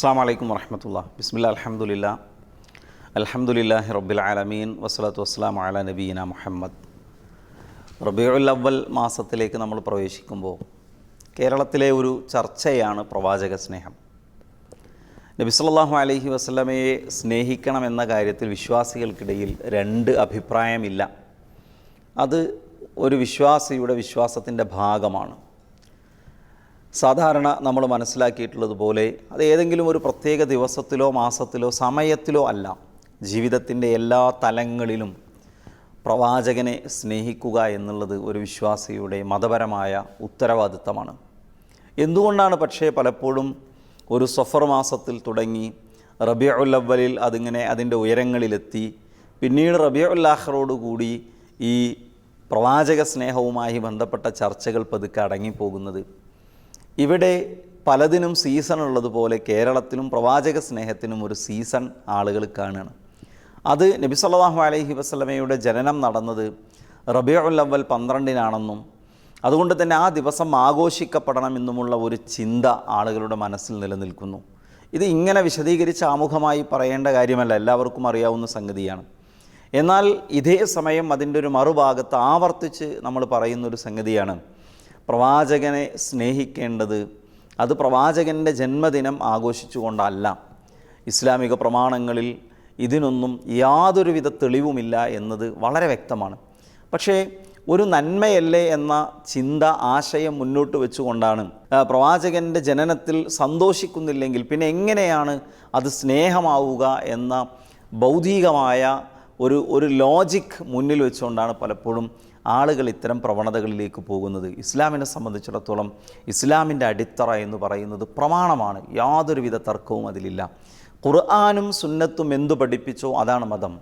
അസ്സാം വലൈക്കും വറഹമത്തുള്ള ബിസ്മില്ല അലഹമുല്ല അലഹമുല്ലാഹി റബ്ബിൽ ആലമീൻ. വസ്സലാത്തു വസ്സലാം അല നബീന മുഹമ്മദ്. റബിയുൽ അവൽ മാസത്തിലേക്ക് നമ്മൾ പ്രവേശിക്കുമ്പോൾ കേരളത്തിലെ ഒരു ചർച്ചയാണ് പ്രവാചക സ്നേഹം. നബി അലഹി വസ്ലമയെ സ്നേഹിക്കണം എന്ന കാര്യത്തിൽ വിശ്വാസികൾക്കിടയിൽ രണ്ട് അഭിപ്രായമില്ല. അത് ഒരു വിശ്വാസിയുടെ വിശ്വാസത്തിന്റെ ഭാഗമാണ്. സാധാരണ നമ്മൾ മനസ്സിലാക്കിയിട്ടുള്ളതുപോലെ അത് ഏതെങ്കിലും ഒരു പ്രത്യേക ദിവസത്തിലോ മാസത്തിലോ സമയത്തിലോ അല്ല. ജീവിതത്തിന്റെ എല്ലാ തലങ്ങളിലും പ്രവാചകനെ സ്നേഹിക്കുക എന്നുള്ളത് ഒരു വിശ്വാസിയുടെ മതപരമായ ഉത്തരവാദിത്തമാണ്. എന്തുകൊണ്ടാണ് പക്ഷേ പലപ്പോഴും ഒരു സഫർ മാസത്തിൽ തുടങ്ങി റബിയുല്ലവലിൽ അതിങ്ങനെ അതിന്റെ ഉയരങ്ങളിലെത്തി പിന്നീട് റബിയുൽ ആഖറോടുകൂടി ഈ പ്രവാചക സ്നേഹവുമായി ബന്ധപ്പെട്ട ചർച്ചകൾ പതുക്കെ അടങ്ങിപ്പോകുന്നത്? ഇവിടെ പലതിനും സീസൺ ഉള്ളതുപോലെ കേരളത്തിലും പ്രവാചക സ്നേഹത്തിനും ഒരു സീസൺ ആളുകൾ കാണുകയാണ്. അത് നബി സല്ലാഹു അലൈഹി വസ്ലമയുടെ ജനനം നടന്നത് റബിയുൽ അവൽ പന്ത്രണ്ടിനാണെന്നും അതുകൊണ്ട് തന്നെ ആ ദിവസം ആഘോഷിക്കപ്പെടണമെന്നുമുള്ള ഒരു ചിന്ത ആളുകളുടെ മനസ്സിൽ നിലനിൽക്കുന്നു. ഇത് ഇങ്ങനെ വിശദീകരിച്ച് ആമുഖമായി പറയേണ്ട കാര്യമല്ല എല്ലാവർക്കും അറിയാവുന്ന സംഗതിയാണ്. എന്നാൽ ഇതേ സമയം അതിന്റെ ഒരു മറുഭാഗത്ത് ആവർത്തിച്ച് നമ്മൾ പറയുന്നൊരു സംഗതിയാണ്. പ്രവാചകനെ സ്നേഹിക്കേണ്ടത് അത് പ്രവാചകന്റെ ജന്മദിനം ആഘോഷിച്ചുകൊണ്ടല്ല. ഇസ്ലാമിക പ്രമാണങ്ങളിൽ ഇതിനൊന്നും യാതൊരുവിധ തെളിവുമില്ല എന്നത് വളരെ വ്യക്തമാണ്. പക്ഷേ ഒരു നന്മയല്ലേ എന്ന ചിന്ത ആശയം മുന്നോട്ട് വെച്ചുകൊണ്ടാണ് പ്രവാചകന്റെ ജനനത്തിൽ സന്തോഷിക്കുന്നില്ലെങ്കിൽ പിന്നെ എങ്ങനെയാണ് അത് സ്നേഹമാവുക എന്ന ബൗദ്ധികമായ ഒരു ഒരു ലോജിക് മുന്നിൽ വെച്ചുകൊണ്ടാണ് പലപ്പോഴും ആളുകൾ ഇത്തരം പ്രവണതകളിലേക്ക് പോകുന്നത് ഇസ്ലാമിനെ സംബന്ധിച്ചിടത്തോളം ഇസ്ലാമിന്റെ അടിത്തറ എന്ന് പറയുന്നത് പ്രമാണമാണ്. യാതൊരുവിധ തർക്കവും അതിലില്ല. ഖുർആാനും സുന്നത്തും എന്തു പഠിപ്പിച്ചോ അതാണ് മതം.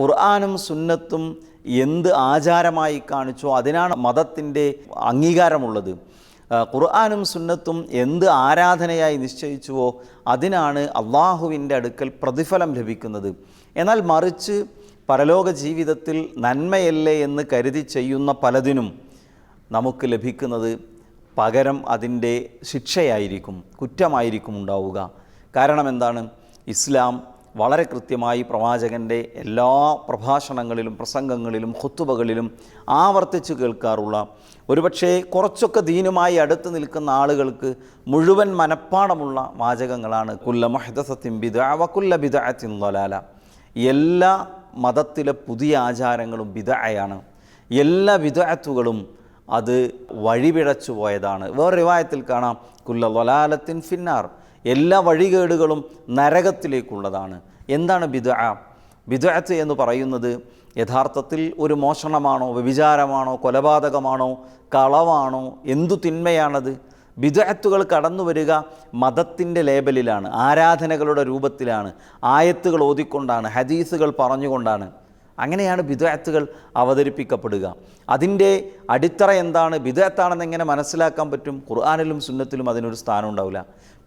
ഖുർആാനും സുന്നത്തും എന്ത് ആചാരമായി കാണിച്ചോ അതിനാണ് മതത്തിന്റെ അംഗീകാരമുള്ളത്. ഖുർആാനും സുന്നത്തും എന്ത് ആരാധനയായി നിശ്ചയിച്ചുവോ അതിനാണ് അള്ളാഹുവിന്റെ അടുക്കൽ പ്രതിഫലം ലഭിക്കുന്നത്. എന്നാൽ മറിച്ച് പരലോക ജീവിതത്തിൽ നന്മയല്ലേ എന്ന് കരുതി ചെയ്യുന്ന പലതിനും നമുക്ക് ലഭിക്കുന്നത് പകരം അതിന്റെ ശിക്ഷയായിരിക്കും കുറ്റമായിരിക്കും ഉണ്ടാവുക. കാരണം എന്താണ്? ഇസ്ലാം വളരെ കൃത്യമായി പ്രവാചകന്റെ എല്ലാ പ്രഭാഷണങ്ങളിലും പ്രസംഗങ്ങളിലും ഹുത്തുബകളിലും ആവർത്തിച്ച് കേൾക്കാറുള്ള ഒരുപക്ഷേ കുറച്ചൊക്കെ ദീനുമായി അടുത്ത് നിൽക്കുന്ന ആളുകൾക്ക് മുഴുവൻ മനഃപ്പാടമുള്ള വാചകങ്ങളാണ്. കുല്ല മഹദസത്തിൻ ബിദ വക്കുല്ല കുല്ല ളലാല എല്ലാ മതത്തിലെ പുതിയ ആചാരങ്ങളും വിധയാണ് എല്ലാ വിധത്തുകളും അത് വഴിപിഴച്ചു പോയതാണ്. വേറെ റിവായത്തിൽ കാണാം കുല്ല വലാലത്തിൻ ഫിന്നാർ. എല്ലാ വഴികേടുകളും നരകത്തിലേക്കുള്ളതാണ്. എന്താണ് ബിദ ബിദഅത്ത് എന്ന് പറയുന്നത് യഥാർത്ഥത്തിൽ ഒരു മോഷണമാണോ വ്യഭിചാരമാണോ കൊലപാതകമാണോ കളവാണോ എന്തു തിന്മയാണത്? ബിദഅത്തുകൾ കടന്നു വരിക മതത്തിന്റെ ലേബലിലാണ് ആരാധനകളുടെ രൂപത്തിലാണ് ആയത്തുകൾ ഓതിക്കൊണ്ടാണ് ഹദീസുകൾ പറഞ്ഞുകൊണ്ടാണ്. അങ്ങനെയാണ് ബിദഅത്തുകൾ അവതരിപ്പിക്കപ്പെടുക. അതിന്റെ അടിത്തറ എന്താണ്? ബിദഅത്താണെന്ന് എങ്ങനെ മനസ്സിലാക്കാൻ പറ്റും? ഖുർആാനിലും സുന്നത്തിലും അതിനൊരു സ്ഥാനം ഉണ്ടാവില്ല.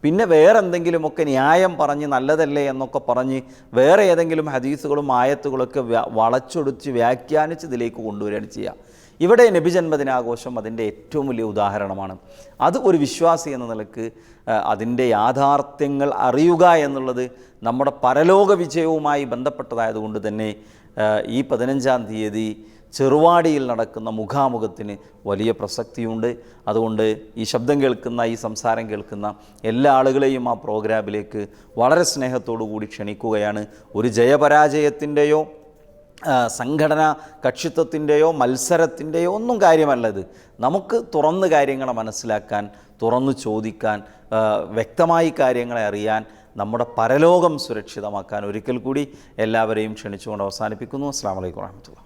പിന്നെ വേറെ എന്തെങ്കിലുമൊക്കെ ന്യായം പറഞ്ഞ് നല്ലതല്ലേ എന്നൊക്കെ പറഞ്ഞ് വേറെ ഏതെങ്കിലും ഹദീസുകളും ആയത്തുകളൊക്കെ വളച്ചൊടിച്ച് വ്യാഖ്യാനിച്ച് ഇതിലേക്ക് കൊണ്ടുവരികയാണ് ചെയ്യുക. ഇവിടെ നബിജന്മദിനാഘോഷം അതിന്റെ ഏറ്റവും വലിയ ഉദാഹരണമാണ്. അത് ഒരു വിശ്വാസി എന്ന നിലയ്ക്ക് അതിന്റെ യാഥാർത്ഥ്യങ്ങൾ അറിയുക എന്നുള്ളത് നമ്മുടെ പരലോക വിജയവുമായി ബന്ധപ്പെട്ടതായതുകൊണ്ട് തന്നെ ഈ പതിനഞ്ചാം തീയതി ചെറുവാടിയിൽ നടക്കുന്ന മുഖാമുഖത്തിന് വലിയ പ്രസക്തിയുണ്ട്. അതുകൊണ്ട് ഈ ശബ്ദം കേൾക്കുന്ന ഈ സംസാരം കേൾക്കുന്ന എല്ലാ ആളുകളെയും ആ പ്രോഗ്രാമിലേക്ക് വളരെ സ്നേഹത്തോടു കൂടി ക്ഷണിക്കുകയാണ്. ഒരു ജയപരാജയത്തിന്റെയോ സംഘടന കക്ഷിത്വത്തിന്റെയോ മത്സരത്തിന്റെയോ ഒന്നും കാര്യമല്ല ഇത്. നമുക്ക് തുറന്ന് കാര്യങ്ങളെ മനസ്സിലാക്കാൻ തുറന്ന് ചോദിക്കാൻ വ്യക്തമായി കാര്യങ്ങളെ അറിയാൻ നമ്മുടെ പരലോകം സുരക്ഷിതമാക്കാൻ ഒരിക്കൽ കൂടി എല്ലാവരെയും ക്ഷണിച്ചുകൊണ്ട് അവസാനിപ്പിക്കുന്നു. അസ്സാം വലൈക്കും വാഹമത്തുള്ള